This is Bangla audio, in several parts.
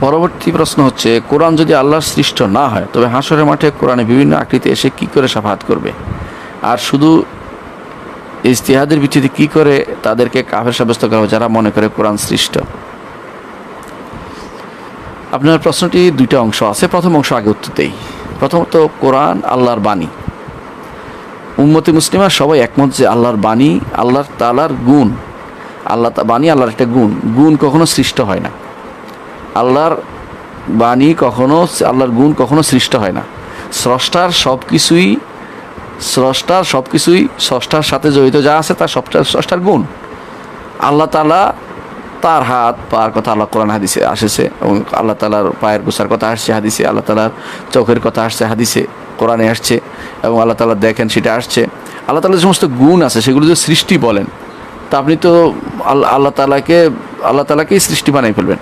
পরবর্তী প্রশ্ন হচ্ছে, কোরআন যদি আল্লাহর সৃষ্ট না হয়, তবে হাসরের মাঠে কোরআনে বিভিন্ন আকৃতি এসে কি করে সাফাত করবে? আর শুধু ইজতিহাদের ভিত্তিতে কি করে তাদেরকে কাফের সাব্যস্ত করা হবে যারা মনে করে কোরআন সৃষ্ট? আপনার প্রশ্নটি দুইটা অংশ আছে। প্রথম অংশ আগে উত্তর দেই। প্রথমত, কোরআন আল্লাহর বাণী। উম্মতি মুসলিমা সবাই একমত যে আল্লাহর বাণী, আল্লাহর তালার গুণ। আল্লাহ বাণী, আল্লাহর একটা গুণ। গুণ কখনো সৃষ্ট হয় না। আল্লাহর বাণী কখনো, আল্লাহর গুণ কখনো সৃষ্ট হয় না। স্রষ্টার সব কিছুই স্রষ্টার সব কিছুই স্রষ্টার সাথে জড়িত যা আছে তার সবটা স্রষ্টার গুণ। আল্লাহ তালা তার হাত পার কথা আল্লাহ কোরআন হাদিসে আসেছে এবং আল্লাহ তালার পায়ের গোসার কথা আসছে হাদিসে, আল্লাহ তালার চোখের কথা আসছে হাদিসে, কোরআনে আসছে এবং আল্লাহ তালা দেখেন সেটা আসছে। আল্লাহ তালার সমস্ত গুণ আছে সেগুলো যে সৃষ্টি বলেন, তা আপনি তো আল্লাহ আল্লাহ তালাকে আল্লাহ তালাকেই সৃষ্টি বানাই ফেলবেন।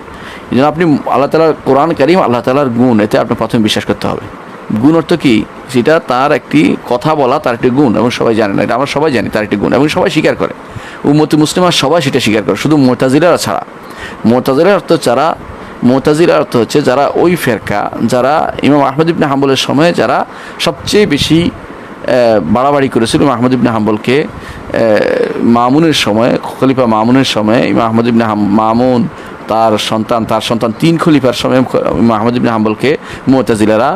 এই জন্য আপনি আল্লাহ তালার কোরআন কারিম, আল্লাহ তালার গুণ, এতে আপনি প্রথমে বিশ্বাস করতে হবে। গুণ অর্থ কী? সেটা তার একটি কথা বলা, তার একটি গুণ, এবং সবাই জানে না, এটা আমরা সবাই জানি তার একটি গুণ, এবং সবাই স্বীকার করে। উম্মতি মুসলিমার সবাই সেটা স্বীকার করে, শুধু মোতাজিরা ছাড়া। মোতাজিরার অর্থ যারা মোতাজিরার অর্থ হচ্ছে যারা ওই ফেরকা, যারা ইমাম আহমদ ইবনে হাম্বলের সময় যারা সবচেয়ে বেশি বাড়াবাড়ি করেছিল। ইমাম আহমদ ইবনে হাম্বলকে মামুনের সময়, খলিফা মামুনের সময় ইমাম আহমদ ইবনে মামুন তার সন্তান তার সন্তান তিন খলিফার সময় আহমদ ইবনে হাম্বলকে, মোতাজিলারা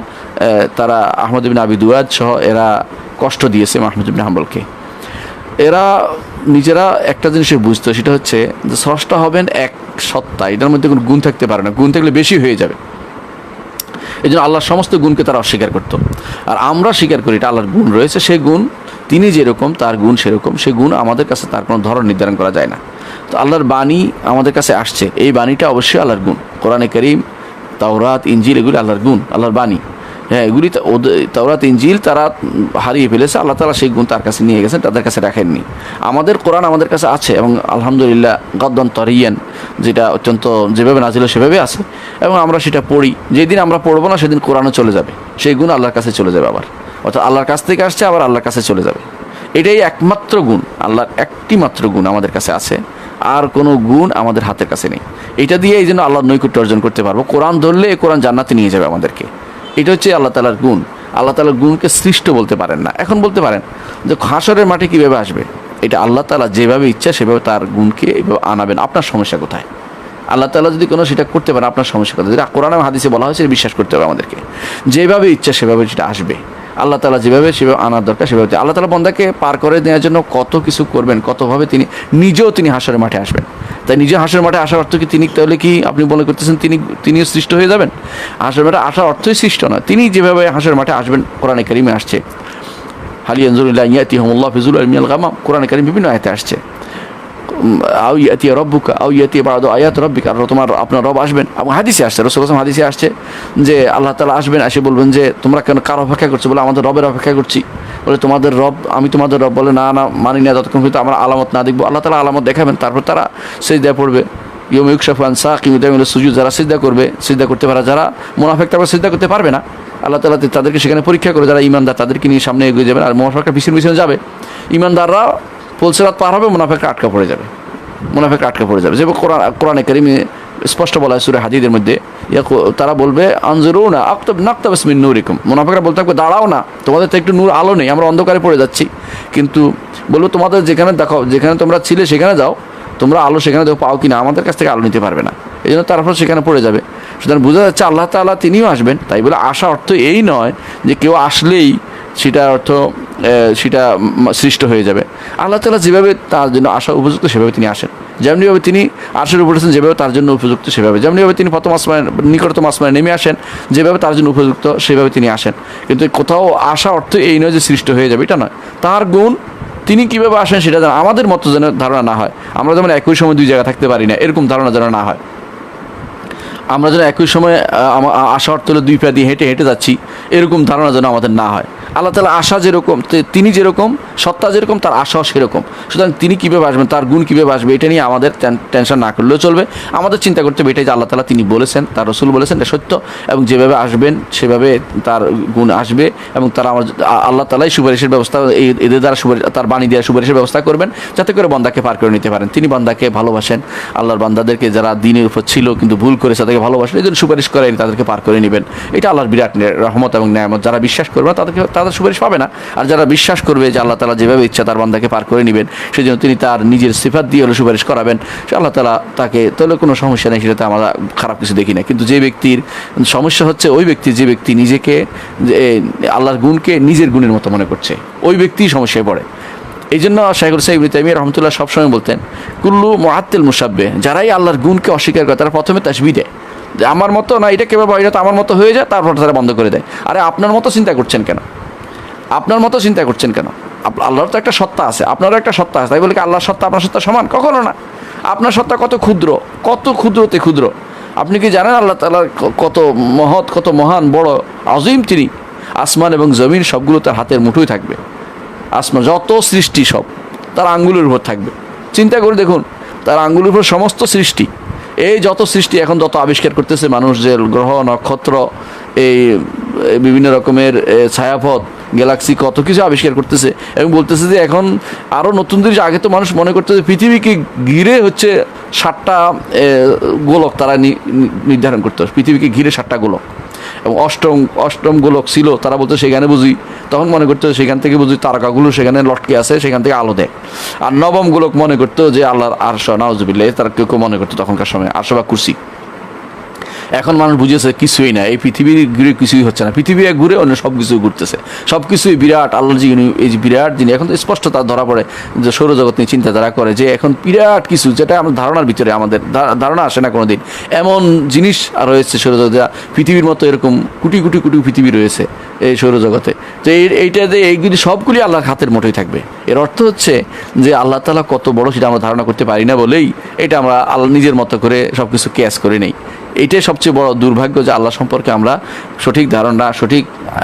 তারা আহমদ ইবনে আবি দুয়াদ সহ এরা কষ্ট দিয়েছে ইমাম আহমদ ইবনে হাম্বলকে। এরা নিজেরা একটা জিনিসে বুঝতো, সেটা হচ্ছে যে স্রষ্টা হবেন এক সত্তা, এটার মধ্যে কোনো গুণ থাকতে পারে না, গুণ থাকলে বেশি হয়ে যাবে। এই জন্য আল্লাহর সমস্ত গুণকে তারা অস্বীকার করতো। আর আমরা স্বীকার করি এটা আল্লাহর গুণ রয়েছে সেই গুণ, তিনি যেরকম, তার গুণ সেরকম সেই গুণ আমাদের কাছে তার কোনো ধরন নির্ধারণ করা যায় না। তো আল্লাহর বাণী আমাদের কাছে আসছে। এই বাণীটা অবশ্যই আল্লাহর গুণ। কোরআনে করিম, তাওরাত ইঞ্জিল এগুলি আল্লাহর গুণ, আল্লাহর বাণী। হ্যাঁ এগুলি তাওরাত ইঞ্জিল তারা হারিয়ে ফেলেছে, আল্লাহ তালা সেই গুণ তার কাছে নিয়ে গেছেন, তাদের কাছে রাখেননি। আমাদের কোরআন আমাদের কাছে আছে এবং আলহামদুলিল্লাহ গদ্দন তরিয়ান, যেটা অত্যন্ত যেভাবে নাজিল সেভাবে আছে এবং আমরা সেটা পড়ি। যেদিন আমরা পড়ব না, সেদিন কোরআনও চলে যাবে। সেই গুণ আল্লাহর কাছে চলে যাবে আবার। অর্থাৎ আল্লাহর কাছ থেকে আসছে, আবার আল্লাহর কাছে চলে যাবে। এটাই একমাত্র গুণ, আল্লাহর একটি মাত্র গুণ আমাদের কাছে আছে। আর কোনো গুণ আমাদের হাতের কাছে নেই। এটা দিয়ে এই জন্য আল্লাহর নৈকট্য অর্জন করতে পারব। কোরআন ধরলে এই কোরআন জান্নাতে নিয়ে যাবে আমাদেরকে। এটা হচ্ছে আল্লাহ তালার গুণ। আল্লাহ তালার গুণকে সৃষ্ট বলতে পারেন না। এখন বলতে পারেন যে হাসরের মাঠে কীভাবে আসবে? এটা আল্লাহ তালা যেভাবে ইচ্ছা সেভাবে তার গুণকে এইভাবে আনাবেন। আপনার সমস্যা কোথায়? আল্লাহ তালা যদি কোনো সেটা করতে পারে আপনার সমস্যা কোথায়? যেটা কোরআন হাদিসে বলা হয়েছে বিশ্বাস করতে হবে আমাদেরকে। যেভাবে ইচ্ছা সেভাবে সেটা আসবে। আল্লাহ তালা যেভাবে সেভাবে আনার দরকার, সেভাবে আল্লাহ তালা বন্দাকে পার করে দেওয়ার জন্য কত কিছু করবেন, কতভাবে তিনি, নিজেও তিনি হাসরের মাঠে আসবেন। তাই নিজে হাসের মাঠে আসার অর্থ কি? তিনি তাহলে কি আপনি মনে করতেছেন তিনি, তিনিও সৃষ্ট হয়ে যাবেন? হাসের মাঠে আসার অর্থই সৃষ্ট নয়। তিনি যেভাবে হাসের মাঠে আসবেন, কোরআনে কারিমে আসছে। হালি আনজুল্লাহ ইয়াতি হমুল্লাহ ফিজুল আলমিয়াল গামাম। কোরআনে কারিম বিভিন্ন আয়তে আসছে। আও ইয়াতি রব্বুকা আউ ইয়াতি বাদ আয়াত রব্বিক আর তোমার আপনার রব আসবেন। এবং হাদিসে আসছে, রসুল আসলাম হাদিসে আসছে যে আল্লাহ তালা আসবেন, এসে বলবেন যে, তোমরা কেন কার অপেক্ষা করছ? বলে, আমাদের রবের অপেক্ষা করছি। বলে, তোমাদের রব, আমি তোমাদের রব। বলে, না না, মানি না, যতক্ষণ পর্যন্ত আমরা আলামত না দেখব। আল্লাহ তালা আলামত দেখাবেন, তারপর তারা সেজদা পড়বে। ইয়ম ইউকশাফান সা কিমিদামিল সুজুদ, যারা সিজদা করবে, সিজদা করতে পারা, যারা মোনাফেক তারপর সিজদা করতে পারবে না। আল্লাহ তালা তাদেরকে সেখানে পরীক্ষা করে, যারা ইমানদার, তাদেরকে নিয়ে সামনে এগিয়ে যাবেন। আর মোনাফেকটা পিছনে পিছনে যাবে। ইমানদাররা পলসেরাত পার হবে মুনাফেকটা আটকা পড়ে যাবে। মুনাফেক আটকে পড়ে যাবে। যেমন কোরআন, কোরআনে কারিমে স্পষ্ট বলা হয় সুরে হাদিদের মধ্যে কো- তারা বলবে আনজরু না আক্তব নাক্তাব ইসমিন নূরিকুম। মুনাফেকরা বলতে থাকবে, দাঁড়াও না, তোমাদের তো একটু নূর আলো নেই, আমরা অন্ধকারে পড়ে যাচ্ছি। কিন্তু বলব, তোমাদের যেখানে দেখো যেখানে তোমরা ছিলে সেখানে যাও, তোমরা আলো সেখানে দেখো, পাও কিনা, আমাদের কাছ থেকে আলো নিতে পারবে না। এই জন্য তারপর সেখানে পড়ে যাবে। সুতরাং বোঝা যাচ্ছে আল্লাহ তাআলা তিনিও আসবেন। তাই বলে আসা অর্থ এই নয় যে কেউ আসলেই সেটা অর্থ সেটা সৃষ্ট হয়ে যাবে। আল্লাহ তালা যেভাবে তার জন্য আসা উপযুক্ত, সেভাবে তিনি আসেন। যেমনিভাবে তিনি আরশের উপর আছেন, যেভাবে তার জন্য উপযুক্ত, সেভাবে। যেমনিভাবে তিনি প্রথম আসমায় নিকটতম আসমায় নেমে আসেন, যেভাবে তার জন্য উপযুক্ত, সেভাবে তিনি আসেন। কিন্তু কোথাও আসা অর্থ এই নয় যে সৃষ্ট হয়ে যাবে, এটা নয়। তার গুণ তিনি কীভাবে আসেন সেটা যেন আমাদের মতো যেন ধারণা না হয়। আমরা যেমন একই সময় দুই জায়গায় থাকতে পারি না, এরকম ধারণা যেন না হয়। আমরা যেন একই সময় আসা অর্থ হলে দুই পা দিয়ে হেঁটে হেঁটে যাচ্ছি, এরকম ধারণা যেন আমাদের না হয়। আল্লাহ তালা আশা যেরকম তিনি যেরকম, সত্তা যেরকম, তার আশাও সেরকম। সুতরাং তিনি কীভাবে আসবেন, তার গুণ কীভাবে আসবে, এটা নিয়ে আমাদের টেনশন না করলেও চলবে। আমাদের চিন্তা করতে হবে, এটাই যে আল্লাহ তালা তিনি বলেছেন, তার রসুল বলেছেন, এটা সত্য। এবং যেভাবে আসবেন, সেভাবে তার গুণ আসবে এবং তারা আমার আল্লাহ তালাই সুপারিশের ব্যবস্থা এদের দ্বারা সুপারিশ, তার বাণী দেওয়ার সুপারিশের ব্যবস্থা করবেন, যাতে করে বান্দাকে পার করে নিতে পারেন। তিনি বান্দাকে ভালোবাসেন। আল্লাহর বান্দাদেরকে যারা দিনের উপর ছিল কিন্তু ভুল করেছে, তাদেরকে ভালোবাসেন, এই জন্য সুপারিশ করে তাদেরকে পার করে নেবেন। এটা আল্লাহর বিরাট রহমত এবং ন্যায়ামত যারা বিশ্বাস করবে না, তাদেরকে তাদের সুপারিশ পাবে না। আর যারা বিশ্বাস করবে যে আল্লাহ তালা যেভাবে ইচ্ছা তার বান্দাকে পার করে নেবেন সেই জন্য তিনি তার নিজের সিফাত দিয়ে হলে সুপারিশ করাবেন। সে আল্লাহ তালা তাকে, তাহলে কোনো সমস্যা নেই, সেটাতে আমরা খারাপ কিছু দেখি না। কিন্তু যে ব্যক্তির সমস্যা হচ্ছে, ওই ব্যক্তি যে ব্যক্তি নিজেকে আল্লাহর গুণকে নিজের গুণের মতো মনে করছে। ওই ব্যক্তি সমস্যায় পড়ে। এই জন্য শাইখুল সাহেব তাইমিয়া রহমতুল্লাহ সবসময় বলতেন, কুল্লু মোহাত্তেল মুসাব্বে যারাই আল্লাহর গুণকে অস্বীকার করে, তারা প্রথমে তাসবি দেয়। আমার মতো না, এটা কেবল এটা তো আমার মতো হয়ে যায়, তারপর তারা বন্ধ করে দেয়। আরে আপনার মতো চিন্তা করছেন কেন? আপনার মতো চিন্তা করছেন কেন? আল্লাহর তো একটা সত্তা আছে, আপনারও একটা সত্তা আছে, তাই বলে কি আল্লাহর সত্তা আপনার সত্তা সমান? কখনো না। আপনার সত্তা কত ক্ষুদ্র, কত ক্ষুদ্রতে ক্ষুদ্র। আপনি কি জানেন আল্লাহ তালার কত মহৎ, কত মহান, বড় আজিম তিনি। আসমান এবং জমিন সবগুলো তার হাতের মুঠোই থাকবে। আসমান, যত সৃষ্টি সব, তার আঙ্গুলের উপর থাকবে। চিন্তা করে দেখুন, তার আঙ্গুলের উপর সমস্ত সৃষ্টি। এই যত সৃষ্টি এখন যত আবিষ্কার করতেছে মানুষ যে গ্রহ, নক্ষত্র, এই বিভিন্ন রকমের ছায়াপথ গ্যালাক্সি কত কিছু আবিষ্কার করতেছে এবং বলতেছে যে এখন আরও নতুন জিনিস, আগে তো মানুষ মনে করতেছে পৃথিবীকে ঘিরে হচ্ছে সাতটা গোলক তারা নির্ধারণ করতে। পৃথিবীকে ঘিরে সাতটা গোলক। এবং অষ্টম অষ্টম গোলক ছিল, তারা বলতো সেখানে বুঝি। তখন মনে করতো সেখান থেকে বুঝি তারকাগুলো সেখানে লটকে আছে, সেখান থেকে আলো দেয়। আর নবম গোলক মনে করতো যে আল্লাহর আরশ, নাউজুবিল্লাহ তারা কেউ কেউ মনে করতো তখনকার সময়, আরশ বা কুর্সি। এখন মানুষ বুঝেছে কিছুই না। এই পৃথিবীর ঘুরে কিছুই হচ্ছে না। পৃথিবী এক ঘুরে অন্য সব কিছু ঘুরতেছে। সব কিছুই বিরাট আল্লাহর যে ইউনি- এই যে বিরাট যিনি, এখন স্পষ্ট তার ধরা পড়ে যে সৌরজগৎ নিয়ে চিন্তাধারা করে যে এখন বিরাট কিছু, যেটা আমাদের ধারণার ভিতরে আমাদের ধারণা আসে না কোনোদিন। এমন জিনিস আর রয়েছে সৌরজগৎ, যা পৃথিবীর মতো এরকম কোটি কোটি কোটি পৃথিবী রয়েছে এই সৌরজগতে। তো এই এইটাতে এইগুলি সবগুলি আল্লাহর হাতের মুঠোয় থাকবে। এর অর্থ হচ্ছে যে আল্লাহ তালা কত বড় সেটা আমরা ধারণা করতে পারি না বলেই এটা আমরা আল্লাহ নিজের মতো করে সব কিছু ক্যাশ করে নেই। এটাই সবচেয়ে বড় দুর্ভাগ্য যে আল্লাহ সম্পর্কে আমরা সঠিক ধারণা, সঠিক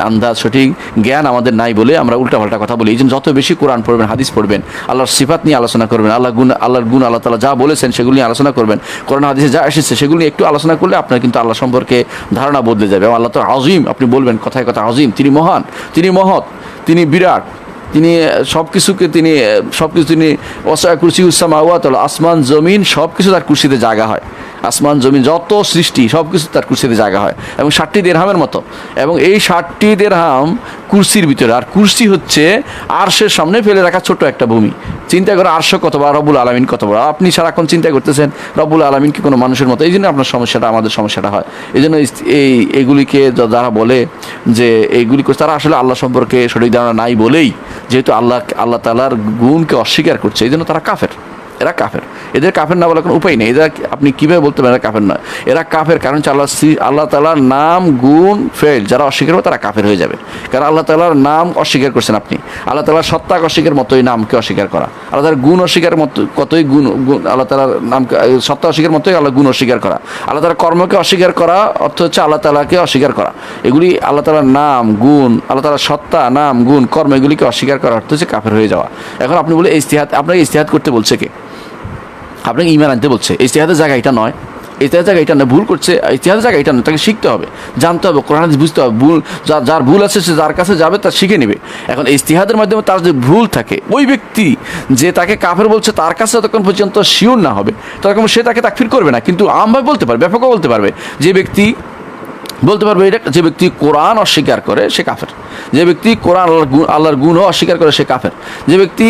আন্দাজ, সঠিক জ্ঞান আমাদের নাই বলে আমরা উল্টাপাল্টা কথা বলি। এই জন্য যত বেশি কোরআন পড়বেন, হাদিস পড়বেন, আল্লাহর সিফাত নিয়ে আলোচনা করবেন আল্লাহ গুণ, আল্লাহর গুণ আল্লাহ তালা যা বলেছেন সেগুলি নিয়ে আলোচনা করবেন, কোরআন হাদিসে যা এসেছে সেগুলি একটু আলোচনা করলে আপনার কিন্তু আল্লাহ সম্পর্কে ধারণা বদলে যাবে। এবং আল্লাহ তো আজিম, আপনি বলবেন কথায় কথা আজিম, তিনি মহান, তিনি মহৎ, তিনি বিরাট, তিনি সব কিছুকে তিনি সব কিছু তিনি অসা কুরসি উসামা আসমান, জমিন সব কিছু তার কুর্সিতে জায়গা হয়। আসমান, জমিন, যত সৃষ্টি সব কিছু তার কুর্সিতে জায়গা হয় এবং ষাটটি দেড়হামের মতো। এবং এই ষাটটি দেড়হাম কুর্সির ভিতরে। আর কুর্সি হচ্ছে আরশের সামনে ফেলে রাখা ছোট একটা ভূমি। চিন্তা করে, আরশ কত বড় রবুল আলমিন কত বড়। আপনি সারাক্ষণ চিন্তা করতেছেন রবুল আলমিন কি কোনো মানুষের মতো? এই জন্য আপনার সমস্যাটা, আমাদের সমস্যাটা হয়। এই জন্য এই, এগুলিকে যারা বলে যে এইগুলি করছে, তারা আসলে আল্লাহ সম্পর্কে সঠিক ধারণা নাই বলেই, যেহেতু আল্লাহ আল্লাহ তালার গুণকে অস্বীকার করছে, এই জন্য তারা কাফের। এরা কাফের। এদের কাফের না বলার কোনো উপায় নেই। এরা আপনি কীভাবে বলতে পারেন এরা কাফের নয়? এরা কাফের কারণ হচ্ছে আল্লাহ আল্লাহ তালার নাম, গুণ ফেল যারা অস্বীকার করবে তারা কাফের হয়ে যাবে। কারণ আল্লাহ তালার নাম অস্বীকার করছেন আপনি। আল্লাহ তালার সত্তা অস্বীকার মতোই নামকে অস্বীকার করা। আল্লাহ তালার গুণ অস্বীকার মতো কতই গুণ গুণ আল্লাহ তালার নামকে সত্তা অস্বীকার মতোই আল্লাহ গুণ অস্বীকার করা। আল্লাহ তালার কর্মকে অস্বীকার করা অর্থ হচ্ছে আল্লাহ তালাকে অস্বীকার করা। এগুলি আল্লাহ তালার নাম, গুণ, আল্লাহ তালার সত্তা, নাম, গুণ, কর্ম এগুলিকে অস্বীকার করা অর্থ হচ্ছে কাফের হয়ে যাওয়া। এখন আপনি বলে ইস্তিহাদ আপনাকে ইস্তিহাত করতে বলছে কে? আপনাকে ইমান আনতে বলছে ইস্তেহাদের জায়গা এটা নয়। ইতিহাদের জায়গা এটা না, ভুল করছে ইতিহাসের জায়গা এটা না, তাকে শিখতে হবে, জানতে হবে, কোরআন বুঝতে হবে, ভুল যার যার ভুল আছে সে যার কাছে যাবে তা শিখে নেবে। এখন ইস্তিহাদের মাধ্যমে তার যে ভুল থাকে, ওই ব্যক্তি যে তাকে কাফের বলছে, তার কাছে যতক্ষণ পর্যন্ত শিওর না হবে, ততক্ষণ সে তাকে তাকফির করবে না। কিন্তু আমভাবে বলতে পারবে ব্যাপকও বলতে পারবে, যে ব্যক্তি বলতে পারবে এটা যে ব্যক্তি কোরআন অস্বীকার করে, সে কাফের। যে ব্যক্তি কোরআন আল্লাহর গুণ আল্লাহর গুণও অস্বীকার করে, সে কাফের। যে ব্যক্তি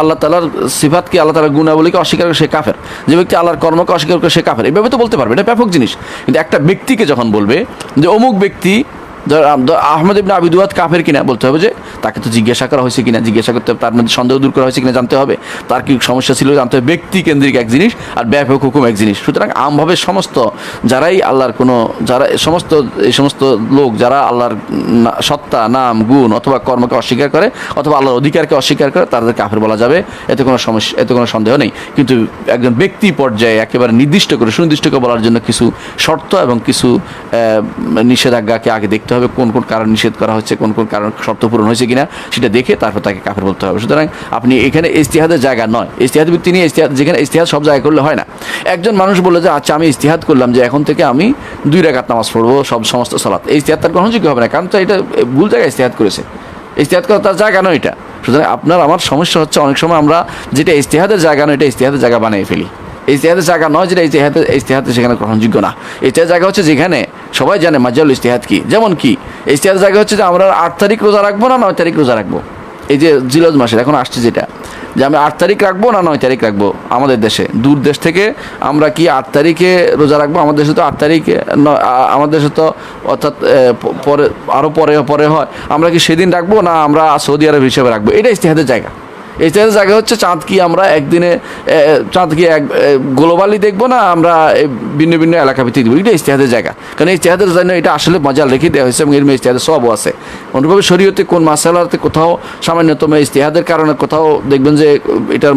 আল্লাহ তালার সিফাতকে, আল্লাহ তালার গুণাবলীকে অস্বীকার করে, সে কাফের। যে ব্যক্তি আল্লাহর কর্মকে অস্বীকার করে, সে কাফের। এভাবে তো বলতে পারবে, এটা ব্যাপক জিনিস। কিন্তু একটা ব্যক্তিকে যখন বলবে, যে অমুক ব্যক্তি আহমদ ইবনে আবিদুয়াদ কাফের কিনা, বলতে হবে যে তাকে তো জিজ্ঞাসা করা হয়েছে কিনা, জিজ্ঞাসা করতে তার মধ্যে সন্দেহ দূর করা হয়েছে কিনা জানতে হবে। তার কি সমস্যা ছিল জানতে হবে। ব্যক্তি কেন্দ্রিক এক জিনিস আর ব্যাপক হুকুম এক জিনিস। সুতরাং আমভাবে সমস্ত যারাই আল্লাহর কোনো, যারা সমস্ত এই সমস্ত লোক যারা আল্লাহর সত্তা, নাম, গুণ অথবা কর্মকে অস্বীকার করে অথবা আল্লাহর অধিকারকে অস্বীকার করে, তাদের কাফের বলা যাবে। এতে কোনো সমস্যা, এতে কোনো সন্দেহ নেই। কিন্তু একজন ব্যক্তি পর্যায়ে একেবারে নির্দিষ্ট করে, সুনির্দিষ্ট করে বলার জন্য কিছু শর্ত এবং কিছু নিষেধাজ্ঞাকে আগে দেখতে হবে। কোন কোন কারণ নিষেধ করা হচ্ছে কোন কোন কারণ শর্ত পূরণ হয়েছে কিনা। সেটা দেখে তারপর তাকে কাফের বলতে হবে। সুতরাং আপনি এখানে ইস্তিহাদের জায়গা নয়। ইস্তিহাদ নিয়ে ইস্তিহাদ যেখানে ইস্তিহাদ সব জায়গায় করলে হয় না। একজন মানুষ বলে যে আচ্ছা আমি ইস্তিহাদ করলাম যে এখন থেকে আমি দুই রাকাত নামাজ পড়ব, সব সমস্ত সালাত। এই ইস্তিহাদ তার গ্রহণযোগ্য হবে না, কারণ তো এটা ভুল জায়গায় ইস্তিহাদ করেছে। ইস্তিহাদ করা তার জায়গা নয় এটা। সুতরাং আপনার, আমার সমস্যা হচ্ছে অনেক সময় আমরা যেটা ইস্তিহাদের জায়গা নয় এটা ইস্তিহাদের জায়গা বানিয়ে ফেলি। ইস্তেহাদের জায়গা নয় যেটা ইস্তেহাতে ইস্তেহাতে সেখানে গ্রহণযোগ্য না। ইস্তেহার জায়গা হচ্ছে যেখানে সবাই জানে মাজাল ইস্তেহাদ কি? যেমন কি? ইস্তেহাদের জায়গা হচ্ছে যে আমরা আট তারিখ রোজা রাখব না নয় তারিখ রোজা রাখব? এই যে জিলজ মাসের, এখন আসছে যেটা। যে আমি আট তারিখ রাখব না নয় তারিখ রাখব আমাদের দেশে? দূর দেশ থেকে আমরা কি আট তারিখে রোজা রাখব? আমাদের দেশে তো আট তারিখে আমাদের দেশে তো অর্থাৎ পরে আরও পরে পরে হয়। আমরা কি সেদিন রাখব না আমরা সৌদি আরব হিসেবে রাখব? এটা ইস্তেহাদের জায়গা। ইস্তেহাদের জায়গা হচ্ছে চাঁদ কি আমরা একদিনে চাঁদ কি এক গ্লোবালি দেখব না, আমরা ভিন্ন ভিন্ন এলাকা ভিত্তিক দেখব। এটা ইস্তেহাদের জায়গা। কারণ ইস্তেহাদের জন্য এটা আসলে মজাল রেখে দেওয়া হয়েছে এবং এর ইস্তেহাদের সবও আছে। অনুভাবে শরীয়তে কোন মাসালাতে কোথাও সামান্যতম ইস্তেহাদের কারণে কোথাও দেখবেন যে, এটার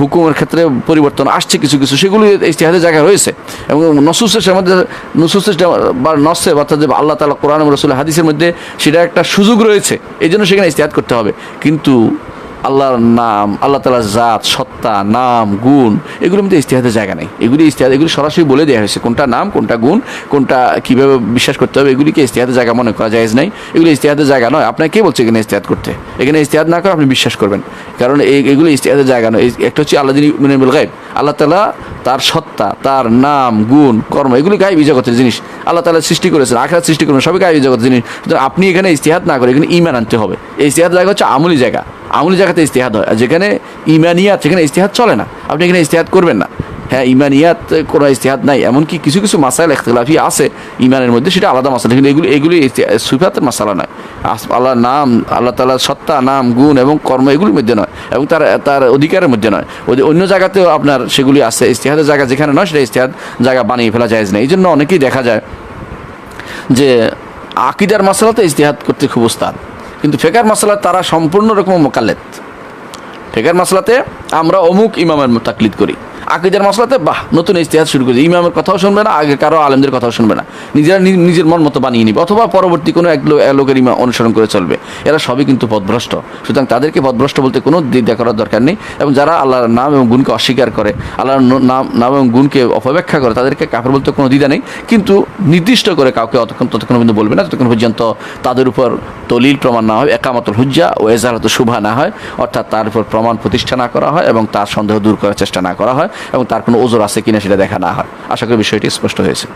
হুকুমের ক্ষেত্রে পরিবর্তন আসছে কিছু কিছু, সেগুলি ইস্তেহাদের জায়গা রয়েছে। এবং নসুসের মধ্যে, নসুসের বা নসে, অর্থাৎ আল্লাহ তালা কোরআন রসুল হাদিসের মধ্যে সেটা একটা সুযোগ রয়েছে। এই জন্য সেখানে ইস্তেহাদ করতে হবে। কিন্তু আল্লাহর নাম, আল্লাহ তালার জাত, সত্তা, নাম, গুণ, এগুলোর মধ্যে ইস্তেহাদের জায়গা নেই। এগুলি ইস্তেহাদ এগুলি সরাসরি বলে দেওয়া হয়েছে কোনটা নাম, কোনটা গুণ, কোনটা কীভাবে বিশ্বাস করতে হবে, এগুলিকে ইস্তেহাদের জায়গা মনে করা যায় নাই। এগুলি ইস্তেহাদের জায়গা নয়। আপনাকে কে বলছে এখানে ইস্তেহাদ করতে? এখানে ইস্তেহাদ না করে আপনি বিশ্বাস করবেন। কারণ এগুলি ইস্তেহাদের জায়গা নয়। একটা হচ্ছে আল্লাহ মিনাবুল গাইব আল্লাহ তালা তার সত্তা, তার নাম, গুণ, কর্ম, এগুলি গাইবি জগতের জিনিস। আল্লাহ তালা সৃষ্টি করেছেন, আখরাত সৃষ্টি করেন সবই গাইবি জগতের জিনিস। আপনি এখানে ইস্তেহাদ না করে এখানে ইমান আনতে হবে। এই ইস্তেহাদ জায়গা হচ্ছে আমলি জায়গা। আমলি জায়গাতে ইস্তেহাদ হয়। আর যেখানে ইমানিয়াত সেখানে ইস্তেহাদ চলে না, আপনি এখানে ইস্তেহাদ করবেন না। হ্যাঁ ইমানিয়াত কোনো ইস্তেহাদ নাই। এমনকি কিছু কিছু মাসাইল এখতলাফি আছে ইমানের মধ্যে, সেটা আলাদা মশালা কিন্তু এগুলি এগুলি সুফাতের মশালা নয়। আস- আল্লাহর নাম, আল্লাহ তালার সত্তা, নাম, গুণ এবং কর্ম এগুলির মধ্যে নয়। এবং তার তার অধিকারের মধ্যে নয়। অন্য জায়গাতেও আপনার সেগুলি আছে। ইস্তেহাদের জায়গা যেখানে নয়, সেটা ইস্তেহাদ জায়গা বানিয়ে ফেলা যায় না এই জন্য অনেকেই দেখা যায় যে আকিদার মশলাতে ইস্তেহাদ করতে খুব উস্তাদ কিন্তু ফেকার মশলা তারা সম্পূর্ণ রকম মোকালেত ফেকার মশলাতে আমরা অমুক ইমামের তাকলিদ করি। আকিদার মশলাতে বাহ, নতুন ইতিহাস শুরু করেছে। ইমামের কথাও শুনবে না, আগে কারও আলেমদের কথাও শুনবে না। নিজেরা নিজের মন মতো বানিয়ে নিবে, অথবা পরবর্তী কোনো এক লোকের ইমা অনুসরণ করে চলবে। এরা সবই কিন্তু পথভ্রষ্ট। সুতরাং তাদেরকে পথভ্রষ্ট বলতে কোনো দ্বিধা করার দরকার নেই, এবং যারা আল্লাহর নাম এবং গুণকে অস্বীকার করে, আল্লাহর নাম নাম এবং গুণকে অপব্যাখ্যা করে, তাদেরকে কাফের বলতে কোনো দ্বিধা নেই। কিন্তু নির্দিষ্ট করে কাউকে অতক্ষণ ততক্ষণ কিন্তু বলবে না, ততক্ষণ পর্যন্ত তাদের উপর দলিল প্রমাণ না হয়, একামতুল হুজ্জা ও এজারত শুভা না হয়, অর্থাৎ তার উপর প্রমাণ প্রতিষ্ঠা না করা হয় এবং তার সন্দেহ দূর করার চেষ্টা না করা হয়। এবং তার কোনো ওজোর আছে কিনা সেটা দেখা না হয়। আশা করি বিষয়টি স্পষ্ট হয়েছে।